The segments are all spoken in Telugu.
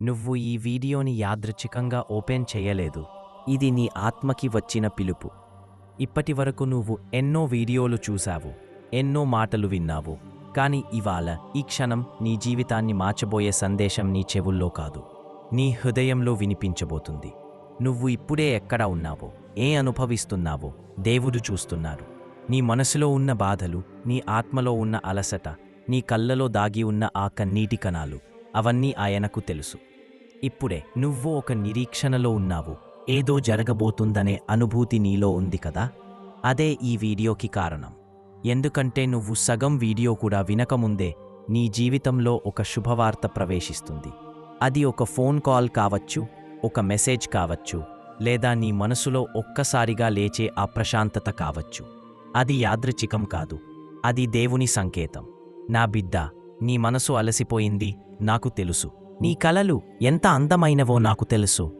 నువ్వు ఈ వీడియోని యాదృచ్ఛికంగా ఓపెన్ చేయలేదు. ఇది నీ ఆత్మకి వచ్చిన పిలుపు. ఇప్పటి వరకు నువ్వు ఎన్నో వీడియోలు చూశావు ఎన్నో మాటలు విన్నావు కానీ ఇవాళ ఈ క్షణం నీ జీవితాన్ని మార్చబోయే సందేశం నీ చెవుల్లో కాదు. నీ హృదయంలో వినిపించబోతుంది. నువ్వు ఇప్పుడే ఎక్కడ ఉన్నావో ఏ అనుభవిస్తున్నావో దేవుడు చూస్తున్నారు నీ మనసులో ఉన్న బాధలు నీ ఆత్మలో ఉన్న అలసట నీ కళ్ళలో దాగి ఉన్న ఆ కన్నీటి కణాలు అవన్నీ ఆయనకు తెలుసు. ఇప్పుడే నువ్వు ఒక నిరీక్షణలో ఉన్నావు. ఏదో జరగబోతుందనే అనుభూతి నీలో ఉంది కదా? అదే ఈ వీడియోకి కారణం. ఎందుకంటే నువ్వు సగం వీడియో కూడా వినకముందే నీ జీవితంలో ఒక శుభవార్త ప్రవేశిస్తుంది. అది ఒక ఫోన్ కాల్ కావచ్చు ఒక మెసేజ్ కావచ్చు లేదా నీ మనసులో ఒక్కసారిగా లేచే అప్రశాంతత కావచ్చు. అది యాదృచికం కాదు. అది దేవుని సంకేతం. నా బిడ్డ నీ మనసు అలసిపోయింది నాకు తెలుసు. నీ కలలు ఎంత అందమైనవో నాకు తెలుసు.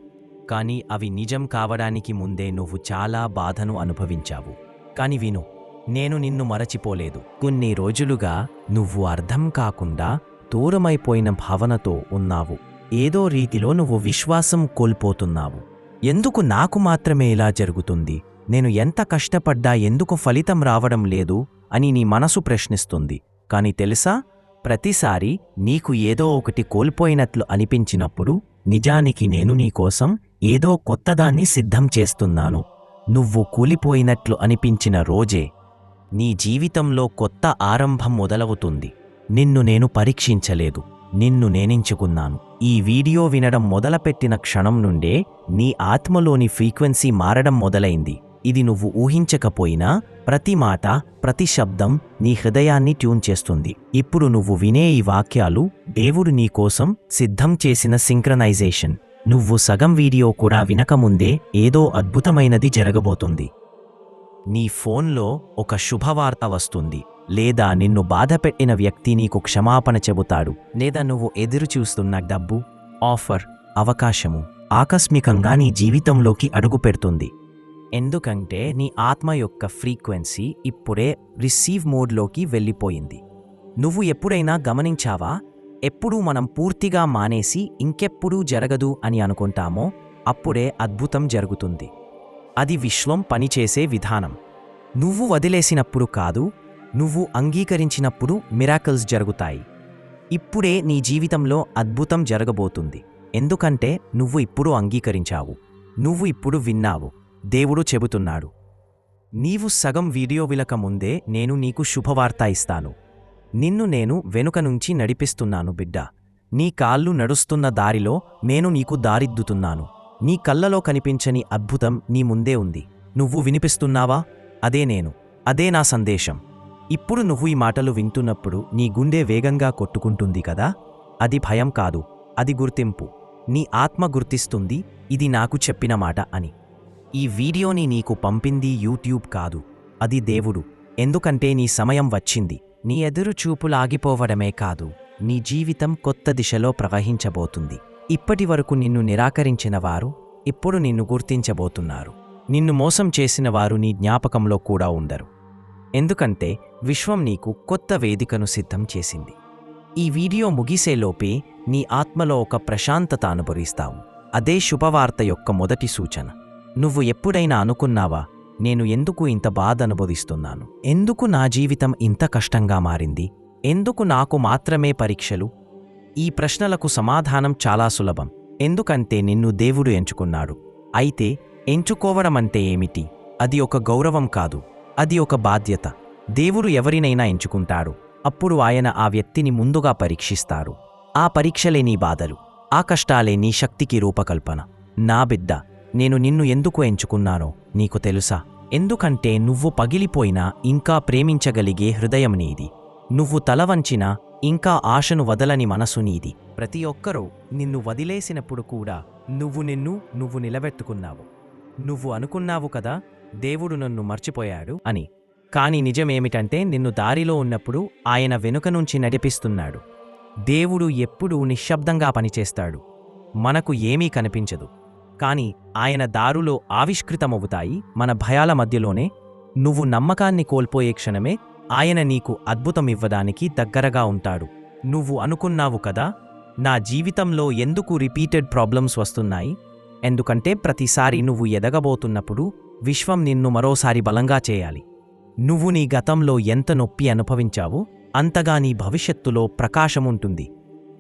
కానీ అవి నిజం కావడానికి ముందే నువ్వు చాలా బాధను అనుభవించావు. కాని విను నేను నిన్ను మరచిపోలేదు. కొన్ని రోజులుగా నువ్వు అర్థం కాకుండా దూరమైపోయిన భావనతో ఉన్నావు. ఏదో రీతిలో నువ్వు విశ్వాసం కోల్పోతున్నావు. ఎందుకు నాకు మాత్రమే ఇలా జరుగుతుంది? నేను ఎంత కష్టపడ్డా ఎందుకు ఫలితం రావడం లేదు అని నీ మనసు ప్రశ్నిస్తుంది. కాని తెలుసా? ప్రతిసారి నీకు ఏదో ఒకటి కోల్పోయినట్లు అనిపించినప్పుడు నిజానికి నేను నీకోసం ఏదో కొత్తదాన్ని సిద్ధం చేస్తున్నాను. నువ్వు కూలిపోయినట్లు అనిపించిన రోజే నీ జీవితంలో కొత్త ఆరంభం మొదలవుతుంది. నిన్ను నేను పరీక్షించలేదు. నిన్ను నేనించుకున్నాను. ఈ వీడియో వినడం మొదలుపెట్టిన క్షణం నుండే నీ ఆత్మలోని ఫ్రీక్వెన్సీ మారడం మొదలైంది. ఇది నువ్వు ఊహించకపోయినా ప్రతి మాట ప్రతి శబ్దం నీ హృదయాన్ని ట్యూన్ చేస్తుంది. ఇప్పుడు నువ్వు వినే ఈ వాక్యాలు దేవుడు నీకోసం సిద్ధం చేసిన సింక్రనైజేషన్. నువ్వు సగం వీడియో కూడా వినకముందే ఏదో అద్భుతమైనది జరగబోతుంది. నీ ఫోన్లో ఒక శుభవార్త వస్తుంది. లేదా నిన్ను బాధపెట్టిన వ్యక్తి నీకు క్షమాపణ చెబుతాడు. లేదా నువ్వు ఎదురు చూస్తున్న డబ్బు ఆఫర్ అవకాశము ఆకస్మికంగా నీ జీవితంలోకి అడుగుపెడుతుంది. ఎందుకంటే నీ ఆత్మ యొక్క ఫ్రీక్వెన్సీ ఇప్పుడే రిసీవ్ మోడ్లోకి వెళ్ళిపోయింది. నువ్వు ఎప్పుడైనా గమనించావా? ఎప్పుడు మనం పూర్తిగా మానేసి ఇంకెప్పుడూ జరగదు అని అనుకుంటామో అప్పుడే అద్భుతం జరుగుతుంది. అది విశ్వం పనిచేసే విధానం. నువ్వు వదిలేసినప్పుడు కాదు నువ్వు అంగీకరించినప్పుడు మిరాకల్స్ జరుగుతాయి. ఇప్పుడే నీ జీవితంలో అద్భుతం జరగబోతుంది. ఎందుకంటే నువ్వు ఇప్పుడు అంగీకరించావు. నువ్వు ఇప్పుడు విన్నావు. దేవుడు చెబుతున్నాడు నీవు సగం వీడియో విలక ముందే నేను నీకు శుభవార్త ఇస్తాను. నిన్ను నేను వెనుక నుంచి నడిపిస్తున్నాను బిడ్డ. నీ కాళ్ళు నడుస్తున్న దారిలో నేను నీకు దారిద్దుతున్నాను. నీ కళ్ళలో కనిపించని అద్భుతం నీ ముందే ఉంది. నువ్వు వినిపిస్తున్నావా? అదే నేను. అదే నా సందేశం. ఇప్పుడు నువ్వు ఈ మాటలు వింటున్నప్పుడు నీ గుండె వేగంగా కొట్టుకుంటుంది కదా? అది భయం కాదు. అది గుర్తింపు. నీ ఆత్మ గుర్తిస్తుంది. ఇది నాకు చెప్పిన మాట అని. ఈ వీడియోని నీకు పంపింది యూట్యూబ్ కాదు అది దేవుడు. ఎందుకంటే నీ సమయం వచ్చింది. నీ ఎదురు చూపులాగిపోవడమే కాదు నీ జీవితం కొత్త దిశలో ప్రవహించబోతుంది. ఇప్పటి వరకు నిన్ను నిరాకరించిన వారు ఇప్పుడు నిన్ను గుర్తించబోతున్నారు. నిన్ను మోసం చేసిన వారు నీ జ్ఞాపకంలో కూడా ఉండరు. ఎందుకంటే విశ్వం నీకు కొత్త వేదికను సిద్ధం చేసింది. ఈ వీడియో ముగిసేలోపే నీ ఆత్మలో ఒక ప్రశాంతత అనుభవిస్తావు. అదే శుభవార్త యొక్క మొదటి సూచన. నువ్వు ఎప్పుడైనా అనుకున్నావా నేను ఎందుకు ఇంత బాధ అనుభవిస్తున్నాను ఎందుకు నా జీవితం ఇంత కష్టంగా మారింది? ఎందుకు నాకు మాత్రమే పరీక్షలు? ఈ ప్రశ్నలకు సమాధానం చాలా సులభం. ఎందుకంటే నిన్ను దేవుడు ఎంచుకున్నాడు. అయితే ఎంచుకోవడం అంటే ఏమిటి? అది ఒక గౌరవం కాదు. అది ఒక బాధ్యత. దేవుడు ఎవరినైనా ఎంచుకుంటాడు. అప్పుడు ఆయన ఆ వ్యక్తిని ముందుగా పరీక్షిస్తారు. ఆ పరీక్షలే నీ బాధలు. ఆ కష్టాలే నీ శక్తికి రూపకల్పన. నా బిడ్డ నేను నిన్ను ఎందుకు ఎంచుకున్నానో నీకు తెలుసా? ఎందుకంటే నువ్వు పగిలిపోయినా ఇంకా ప్రేమించగలిగే హృదయం నీది. నువ్వు తలవంచినా ఇంకా ఆశను వదలని మనసు నీది. ప్రతి ఒక్కరూ నిన్ను వదిలేసినప్పుడు కూడా నువ్వు నిన్ను నువ్వు నిలబెట్టుకున్నావు. నువ్వు అనుకున్నావు కదా దేవుడు నన్ను మర్చిపోయాడు అని. కాని నిజమేమిటంటే నిన్ను దారిలో ఉన్నప్పుడు ఆయన వెనుక నుంచి నడిపిస్తున్నాడు. దేవుడు ఎప్పుడూ నిశ్శబ్దంగా పనిచేస్తాడు. మనకు ఏమీ కనిపించదు. కాని ఆయన దారులో ఆవిష్కృతమవుతాయి మన భయాల మధ్యలోనే. నువ్వు నమ్మకాన్ని కోల్పోయే క్షణమే ఆయన నీకు అద్భుతం ఇవ్వడానికి దగ్గరగా ఉంటాడు. నువ్వు అనుకున్నావు కదా నా జీవితంలో ఎందుకు రిపీటెడ్ ప్రాబ్లమ్స్ వస్తున్నాయి? ఎందుకంటే ప్రతిసారి నువ్వు ఎదగబోతున్నప్పుడు విశ్వం నిన్ను మరోసారి బలంగా చేయాలి. నువ్వు నీ గతంలో ఎంత నొప్పి అనుభవించావో అంతగా నీ భవిష్యత్తులో ప్రకాశముంటుంది.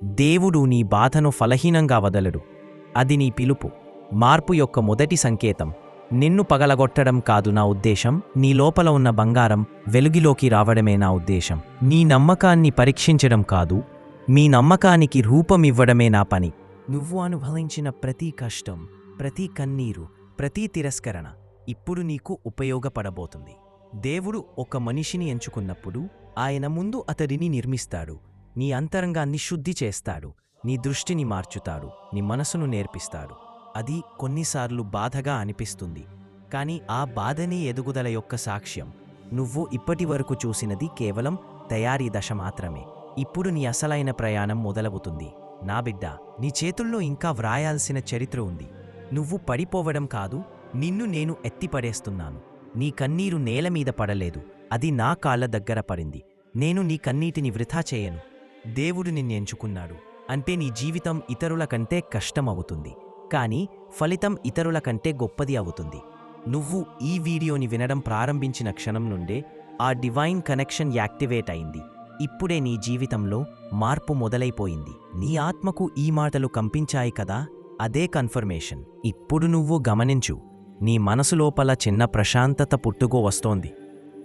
దేవుడు నీ బాధను ఫలహీనంగా వదలడు. అది నీ పిలుపు. మార్పు యొక్క మొదటి సంకేతం. నిన్ను పగలగొట్టడం కాదు నా ఉద్దేశం నీ లోపల ఉన్న బంగారం వెలుగిలోకి రావడమే నా ఉద్దేశం. నీ నమ్మకాన్ని పరీక్షించడం కాదు మీ నమ్మకానికి రూపమివ్వడమే నా పని. నువ్వు అనుభవించిన ప్రతి కష్టం ప్రతి కన్నీరు ప్రతి తిరస్కరణ ఇప్పుడు నీకు ఉపయోగపడబోతుంది. దేవుడు ఒక మనిషిని ఎంచుకున్నప్పుడు ఆయన ముందు అతడిని నిర్మిస్తాడు. నీ అంతరంగాన్ని శుద్ధి చేస్తాడు. నీ దృష్టిని మార్చుతాడు. నీ మనసును నేర్పిస్తాడు. అది కొన్నిసార్లు బాధగా అనిపిస్తుంది. కానీ ఆ బాధనే ఎదుగుదల యొక్క సాక్ష్యం. నువ్వు ఇప్పటి వరకు చూసినది కేవలం తయారీ దశ మాత్రమే. ఇప్పుడు నీ అసలైన ప్రయాణం మొదలవుతుంది. నా బిడ్డ నీ చేతుల్లో ఇంకా వ్రాయాల్సిన చరిత్ర ఉంది. నువ్వు పడిపోవడం కాదు నిన్ను నేను ఎత్తిపడేస్తున్నాను. నీ కన్నీరు నేల మీద పడలేదు. అది నా కాళ్ళ దగ్గర పడింది. నేను నీ కన్నీటిని వృథా చేయను. దేవుడు నిన్నెంచుకున్నాడు అంటే నీ జీవితం ఇతరుల కంటే కష్టమవుతుంది. కానీ ఫలితం ఇతరుల కంటే గొప్పది అవుతుంది. నువ్వు ఈ వీడియోని వినడం ప్రారంభించిన క్షణం నుండే ఆ డివైన్ కనెక్షన్ యాక్టివేట్ అయింది. ఇప్పుడే నీ జీవితంలో మార్పు మొదలైపోయింది. నీ ఆత్మకు ఈ మాటలు కంపించాయి కదా? అదే కన్ఫర్మేషన్. ఇప్పుడు నువ్వు గమనించు. నీ మనసు లోపల చిన్న ప్రశాంతత పుట్టుకో వస్తోంది.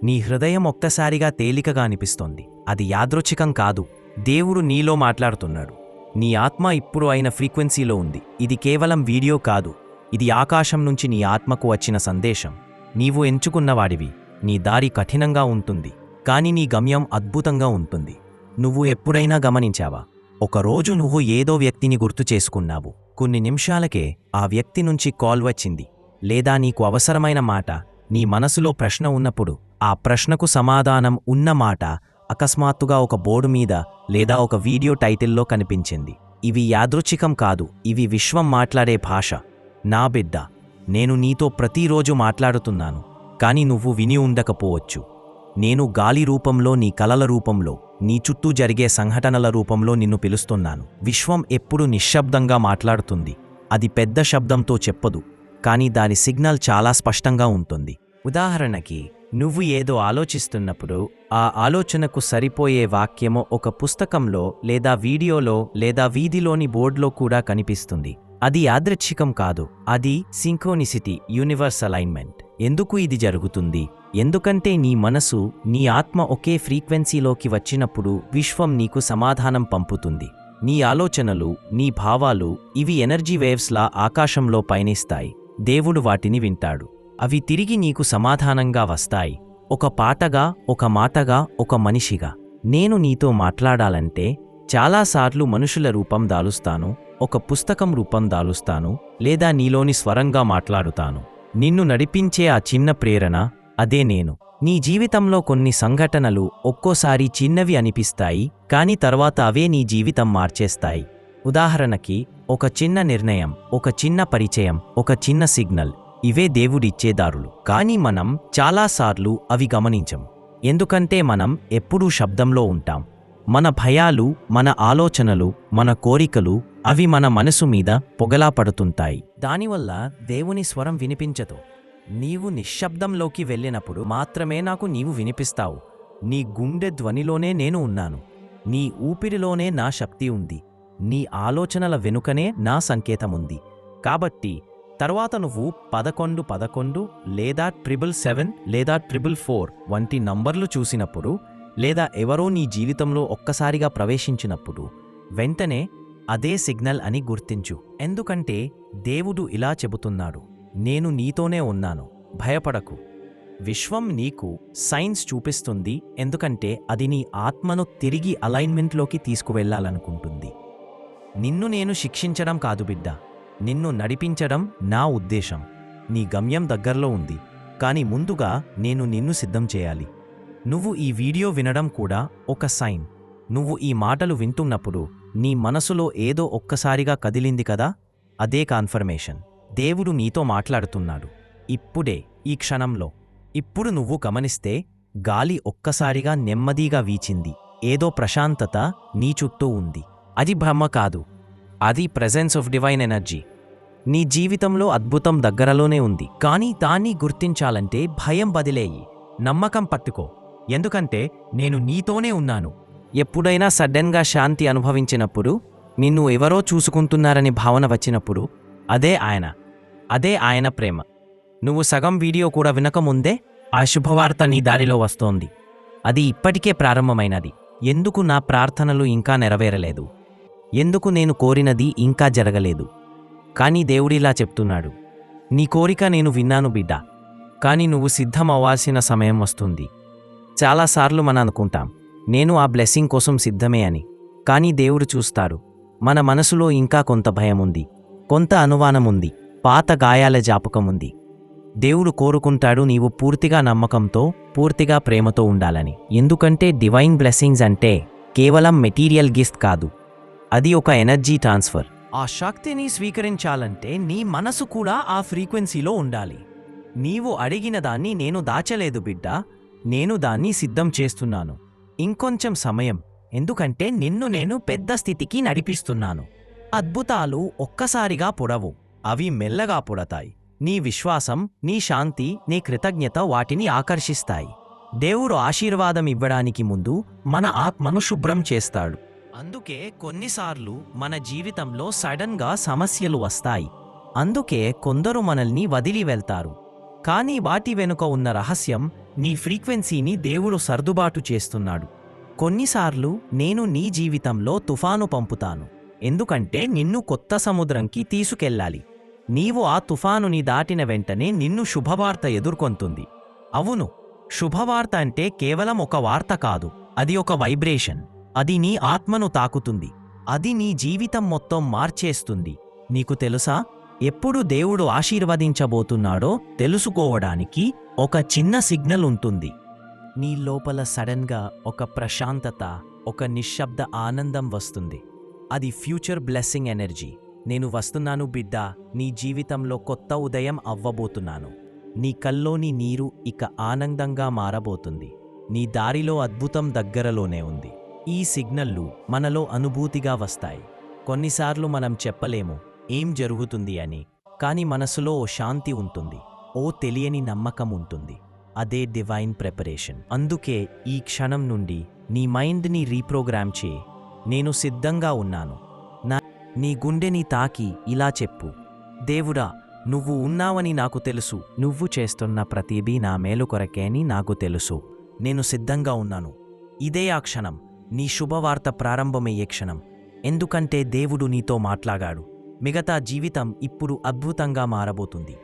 నీ హృదయం ఒక్కసారిగా తేలికగా అనిపిస్తోంది. అది యాదృచ్ఛికం కాదు. దేవుడు నీలో మాట్లాడుతున్నాడు. నీ ఆత్మ ఇప్పుడు అయిన ఫ్రీక్వెన్సీలో ఉంది. ఇది కేవలం వీడియో కాదు. ఇది ఆకాశం నుంచి నీ ఆత్మకు వచ్చిన సందేశం. నీవు ఎంచుకున్నవాడివి. నీ దారి కఠినంగా ఉంటుంది. కాని నీ గమ్యం అద్భుతంగా ఉంటుంది. నువ్వు ఎప్పుడైనా గమనించావా? ఒకరోజు నువ్వు ఏదో వ్యక్తిని గుర్తు చేసుకున్నావు. కొన్ని నిమిషాలకే ఆ వ్యక్తి నుంచి కాల్ వచ్చింది. లేదా నీకు అవసరమైన మాట నీ మనసులో ప్రశ్న ఉన్నప్పుడు ఆ ప్రశ్నకు సమాధానం ఉన్న మాట అకస్మాత్తుగా ఒక బోర్డు మీద లేదా ఒక వీడియో టైటిల్లో కనిపించింది. ఇవి యాదృచ్ఛికం కాదు ఇవి విశ్వం మాట్లాడే భాష. నా బిడ్డ నేను నీతో ప్రతిరోజు మాట్లాడుతున్నాను కాని నువ్వు విని ఉండకపోవచ్చు. నేను గాలి రూపంలో నీ కలల రూపంలో నీ చుట్టూ జరిగే సంఘటనల రూపంలో నిన్ను పిలుస్తున్నాను. విశ్వం ఎప్పుడు నిశ్శబ్దంగా మాట్లాడుతుంది. అది పెద్ద శబ్దంతో చెప్పదు కానీ దాని సిగ్నల్ చాలా స్పష్టంగా ఉంటుంది. ఉదాహరణకి నువ్వు ఏదో ఆలోచిస్తున్నప్పుడు ఆ ఆలోచనకు సరిపోయే వాక్యము ఒక పుస్తకంలో లేదా వీడియోలో లేదా వీధిలోని బోర్డులో కూడా కనిపిస్తుంది. అది యాదృచ్ఛికం కాదు. అది సింకోనిసిటీ యూనివర్స్ అలైన్మెంట్. ఎందుకు ఇది జరుగుతుంది? ఎందుకంటే నీ మనసు నీ ఆత్మ ఒకే ఫ్రీక్వెన్సీలోకి వచ్చినప్పుడు విశ్వం నీకు సమాధానం పంపుతుంది. నీ ఆలోచనలు నీ భావాలు ఇవి ఎనర్జీ వేవ్స్లా ఆకాశంలో పయనిస్తాయి. దేవుడు వాటిని వింటాడు. అవి తిరిగి నీకు సమాధానంగా వస్తాయి. ఒక పాటగా ఒక మాటగా ఒక మనిషిగా. నేను నీతో మాట్లాడాలంటే చాలాసార్లు మనుషుల రూపం దాలుస్తాను ఒక పుస్తకం రూపం దాలుస్తాను లేదా నీలోని స్వరంగా మాట్లాడుతాను. నిన్ను నడిపించే ఆ చిన్న ప్రేరణ అదే నేను. నీ జీవితంలో కొన్ని సంఘటనలు ఒక్కోసారి చిన్నవి అనిపిస్తాయి కాని తర్వాత అవే నీ జీవితం మార్చేస్తాయి. ఉదాహరణకి ఒక చిన్న నిర్ణయం ఒక చిన్న పరిచయం ఒక చిన్న సిగ్నల్. ఇవే దేవుడిచ్చే దారులు. కానీ మనం చాలాసార్లు అవి గమనించం. ఎందుకంటే మనం ఎప్పుడూ శబ్దంలో ఉంటాం. మన భయాలు మన ఆలోచనలు మన కోరికలు అవి మన మనసు మీద పొగలా పడుతుంటాయి. దానివల్ల దేవుని స్వరం వినిపించదు. నీవు నిశ్శబ్దంలోకి వెళ్ళినప్పుడు మాత్రమే నాకు నీవు వినిపిస్తావు. నీ గుండె ధ్వనిలోనే నేను ఉన్నాను. నీ ఊపిరిలోనే నా శక్తి ఉంది. నీ ఆలోచనల వెనుకనే నా సంకేతముంది. కాబట్టి తర్వాత నువ్వు పదకొండు పదకొండు లేదా ట్రిపుల్ సెవెన్ లేదా ట్రిపుల్ ఫోర్ వంటి నంబర్లు చూసినప్పుడు లేదా ఎవరో నీ జీవితంలో ఒక్కసారిగా ప్రవేశించినప్పుడు వెంటనే అదే సిగ్నల్ అని గుర్తించు. ఎందుకంటే దేవుడు ఇలా చెబుతున్నాడు. నేను నీతోనే ఉన్నాను. భయపడకు. విశ్వం నీకు సైన్స్ చూపిస్తుంది. ఎందుకంటే అది నీ ఆత్మను తిరిగి అలైన్మెంట్లోకి తీసుకువెళ్ళాలనుకుంటుంది నిన్ను నేను శిక్షించడం కాదు బిడ్డ. నిన్ను నడిపించడం నా ఉద్దేశం. నీ గమ్యం దగ్గరలో ఉంది. కాని ముందుగా నేను నిన్ను సిద్ధం చేయాలి. నువ్వు ఈ వీడియో వినడం కూడా ఒక సైన్. నువ్వు ఈ మాటలు వింటున్నప్పుడు నీ మనసులో ఏదో ఒక్కసారిగా కదిలింది కదా? అదే కాన్ఫర్మేషన్. దేవుడు నీతో మాట్లాడుతున్నాడు. ఇప్పుడే ఈ క్షణంలో. ఇప్పుడు నువ్వు గమనిస్తే గాలి ఒక్కసారిగా నెమ్మదిగా వీచింది. ఏదో ప్రశాంతత నీ చుట్టూ ఉంది. అది భ్రమ కాదు. అది ప్రెజెన్స్ ఆఫ్ డివైన్ ఎనర్జీ నీ జీవితంలో అద్భుతం దగ్గరలోనే ఉంది. కానీ దాన్ని గుర్తించాలంటే భయం బదిలేయి నమ్మకం పట్టుకో. ఎందుకంటే నేను నీతోనే ఉన్నాను. ఎప్పుడైనా సడన్గా శాంతి అనుభవించినప్పుడు నిన్ను ఎవరో చూసుకుంటున్నారని భావన వచ్చినప్పుడు అదే ఆయన. అదే ఆయన ప్రేమ. నువ్వు సగం వీడియో కూడా వినకముందే ఆ శుభవార్త నీ దారిలో వస్తోంది. అది ఇప్పటికే ప్రారంభమైనది. ఎందుకు నా ప్రార్థనలు ఇంకా నెరవేరలేదు? ఎందుకు నేను కోరినది ఇంకా జరగలేదు. కానీ దేవుడిలా చెప్తున్నాడు నీ కోరిక నేను విన్నాను బిడ్డ కానీ నువ్వు సిద్ధం అవ్వాల్సిన సమయం వస్తుంది. చాలాసార్లు మనం అనుకుంటాం నేను ఆ బ్లెస్సింగ్ కోసం సిద్ధమే అని కానీ దేవుడు చూస్తాడు మన మనసులో ఇంకా కొంత భయం ఉంది కొంత అనుమానం ఉంది పాత గాయాల జాపకం ఉంది దేవుడు కోరుకుంటాడు నీవు పూర్తిగా నమ్మకంతో పూర్తిగా ప్రేమతో ఉండాలని. ఎందుకంటే డివైన్ బ్లెస్సింగ్స్ అంటే కేవలం మెటీరియల్ గిఫ్ట్ కాదు అది ఒక ఎనర్జీ ట్రాన్స్ఫర్. ఆ శక్తిని స్వీకరించాలంటే నీ మనసు కూడా ఆ ఫ్రీక్వెన్సీలో ఉండాలి. నీవు అడిగిన దాన్ని నేను దాచలేదు బిడ్డ నేను దాన్ని సిద్ధం చేస్తున్నాను. ఇంకొంచెం సమయం ఎందుకంటే నిన్ను నేను పెద్ద స్థితికి నడిపిస్తున్నాను. అద్భుతాలు ఒక్కసారిగా పొడవు అవి మెల్లగా పుడతాయి. నీ విశ్వాసం నీ శాంతి నీ కృతజ్ఞత వాటిని ఆకర్షిస్తాయి. దేవుడు ఆశీర్వాదం ఇవ్వడానికి ముందు మన ఆత్మను శుభ్రం చేస్తాడు. అందుకే కొన్నిసార్లు మన జీవితంలో సడన్గా సమస్యలు వస్తాయి. అందుకే కొందరు మనల్ని వదిలి వెళ్తారు. కానీ వాటి వెనుక ఉన్న రహస్యం నీ ఫ్రీక్వెన్సీని దేవుడు సర్దుబాటు చేస్తున్నాడు. కొన్నిసార్లు నేను నీ జీవితంలో తుఫాను పంపుతాను. ఎందుకంటే నిన్ను కొత్త సముద్రంకి తీసుకెళ్ళాలి. నీవు ఆ తుఫానుని దాటిన వెంటనే నిన్ను శుభవార్త ఎదుర్కొంటుంది. అవును శుభవార్త అంటే కేవలం ఒక వార్త కాదు అది ఒక వైబ్రేషన్. అది నీ ఆత్మను తాకుతుంది. అది నీ జీవితం మొత్తం మార్చేస్తుంది. నీకు తెలుసా? ఎప్పుడు దేవుడు ఆశీర్వదించబోతున్నాడో తెలుసుకోవడానికి ఒక చిన్న సిగ్నల్ ఉంటుంది నీ లోపల సడన్గా ఒక ప్రశాంతత ఒక నిశ్శబ్ద ఆనందం వస్తుంది. అది ఫ్యూచర్ బ్లెస్సింగ్ ఎనర్జీ. నేను వస్తున్నాను బిడ్డ నీ జీవితంలో కొత్త ఉదయం అవ్వబోతున్నాను. నీ కల్లోని నీరు ఇక ఆనందంగా మారబోతుంది. నీ దారిలో అద్భుతం దగ్గరలోనే ఉంది. ఈ సిగ్నల్లు మనలో అనుభూతిగా వస్తాయి. కొన్నిసార్లు మనం చెప్పలేము ఏం జరుగుతుంది అని. కానీ మనసులో ఓ శాంతి ఉంటుంది ఓ తెలియని నమ్మకం ఉంటుంది. అదే డివైన్ ప్రిపరేషన్ అందుకే ఈ క్షణం నుండి నీ మైండ్ని రీప్రోగ్రామ్ చేయి. నేను సిద్ధంగా ఉన్నాను. నా నీ గుండెని తాకి ఇలా చెప్పు. దేవుడా నువ్వు ఉన్నావని నాకు తెలుసు. నువ్వు చేస్తున్న ప్రతిదీ నా మేలు కొరకే అని నాకు తెలుసు. నేను సిద్ధంగా ఉన్నాను. ఇదే ఆ క్షణం. నీ శుభవార్త ప్రారంభమయ్యే క్షణం. ఎందుకంటే దేవుడు నీతో మాట్లాడాడు మిగతా జీవితం ఇప్పుడు అద్భుతంగా మారబోతుంది.